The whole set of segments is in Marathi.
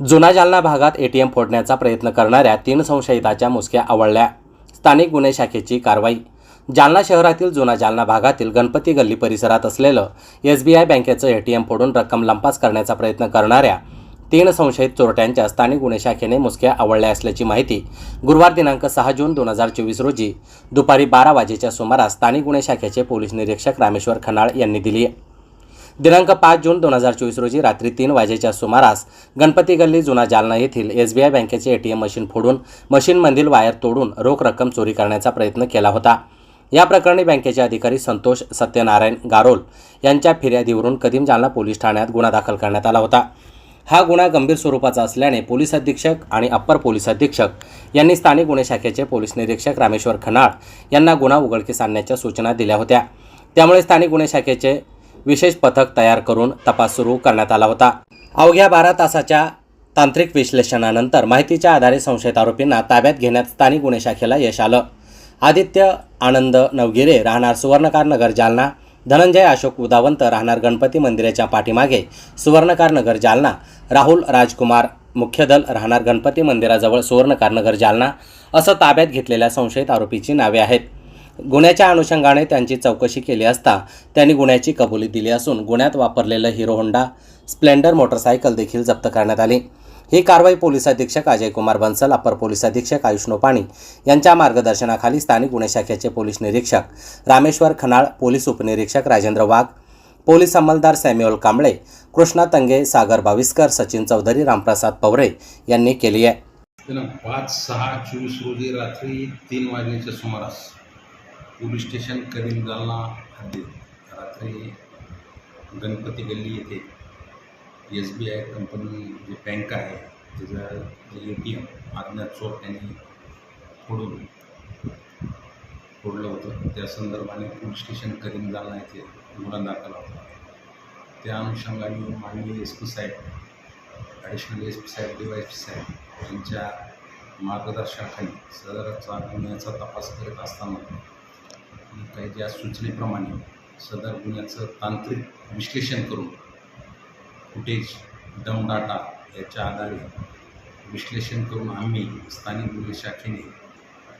जुना जालना भागात एटीएम फोडण्याचा प्रयत्न करणाऱ्या तीन संशयिताच्या मुसक्या आवळल्या. स्थानिक गुन्हे शाखेची कारवाई. जालना शहरातील जुना जालना भागातील गणपती गल्ली परिसरात असलेलं एस बी आय बँकेचं एटीएम फोडून रक्कम लंपास करण्याचा प्रयत्न करणाऱ्या तीन संशयित चोरट्यांच्या स्थानिक गुन्हे शाखेने मुसक्या आवळल्या असल्याची माहिती गुरुवार दिनांक सहा जून दोन हजार चोवीस रोजी दुपारी बारा वाजेच्या सुमारास स्थानिक गुन्हे शाखेचे पोलीस निरीक्षक रामेश्वर खनाळ यांनी दिली आहे दिनांक पाच जून दोन हजार चोवीस रोजी रात्री तीन वाजेच्या सुमारास गणपती गल्ली जुना जालना येथील एस बी आय बँकेचे एटीएम मशीन फोडून मशीनमधील वायर तोडून रोख रक्कम चोरी करण्याचा प्रयत्न केला होता. या प्रकरणी बँकेचे अधिकारी संतोष सत्यनारायण गारोल यांच्या फिर्यादीवरून कदीम जालना पोलीस ठाण्यात गुन्हा दाखल करण्यात आला होता. हा गुन्हा गंभीर स्वरूपाचा असल्याने पोलीस अधीक्षक आणि अप्पर पोलीस अधीक्षक यांनी स्थानिक गुन्हे शाखेचे पोलीस निरीक्षक रामेश्वर खनाळ यांना गुन्हा उघडकीस आणण्याच्या सूचना दिल्या होत्या. त्यामुळे स्थानिक गुन्हे शाखेचे विशेष पथक तयार करून तपास सुरू करण्यात आला होता. अवघ्या बारा तासाच्या तांत्रिक विश्लेषणानंतर माहितीच्या आधारे संशयित आरोपींना ताब्यात घेण्यात स्थानिक गुन्हे शाखेला यश आलं. आदित्य आनंद नवगिरे राहणार सुवर्णकार नगर जालना. धनंजय अशोक उदावंत राहणार गणपती मंदिराच्या पाठीमागे. सुवर्णकार नगर जालना. राहुल राजकुमार मुख्यदल राहणार गणपती मंदिराजवळ सुवर्णकार नगर जालना. असं ताब्यात घेतलेल्या संशयित आरोपीची नावे आहेत. गुन्ह्याच्या अनुषंगाने त्यांची चौकशी केली असता त्यांनी गुन्ह्याची कबुली दिली असून गुन्ह्यात वापरलेलं हिरो होंडा स्प्लेंडर मोटरसायकल देखील जप्त करण्यात आली. ही कारवाई पोलीस अधीक्षक अजय कुमार बन्सल अपर पोलीस अधीक्षक आयुष नोपाणी यांच्या मार्गदर्शनाखाली स्थानिक गुन्हे शाखेचे पोलीस निरीक्षक रामेश्वर खनाळ पोलीस उपनिरीक्षक राजेंद्र वाघ पोलीस अंमलदार सॅम्युअल कांबळे कृष्णा तंगे सागर भाविस्कर सचिन चौधरी रामप्रसाद पवरे यांनी केली आहे. पाच सहा चोवीस रोजी रात्री तीन वाजण्याच्या सुमारास पोलीस स्टेशन करीम जालना हद्दीत. रात्री गणपती गल्ली येथे एस बी आय कंपनी जी बँक आहे त्याचं जे ए टी एम अज्ञात चोर त्यांनी फोडून फोडलं होतं. त्या संदर्भाने पोलीस स्टेशन करीम जालना येथे गुन्हा दाखल होता. त्या अनुषंगाने माननीय एस पी साहेब ॲडिशनल एस पी साहेब डी वाय पी साहेब यांच्या मार्गदर्शनाखाली सदरचा गुन्ह्याचा तपास करत असताना काही ज्या सूचनेप्रमाणे सदर गुन्ह्याचं तांत्रिक विश्लेषण करून फुटेज डम डाटा याच्या आधारे विश्लेषण करून आम्ही स्थानिक गुन्हे शाखेने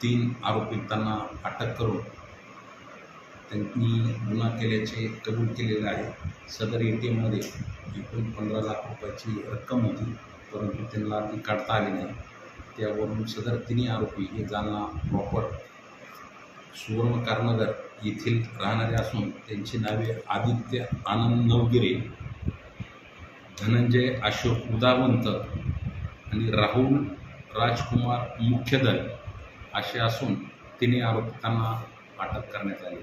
तीन आरोपितांना अटक करून त्यांनी गुन्हा केल्याचे कबूल केलेले आहे. सदर ए टी एममध्ये एकूण पंधरा लाख रुपयाची रक्कम होती परंतु त्यांना ती काढता आली नाही. त्यावरून सदर तिन्ही आरोपी हे जालना प्रॉपर सुवर्ण कारनगर येथील राहणारे असून त्यांची नावे आदित्य आनंद नवगिरे धनंजय अशोक उदावंत आणि राहुल राजकुमार मुख्यधन असे असून तिन्ही आरोपितांना अटक करण्यात आली.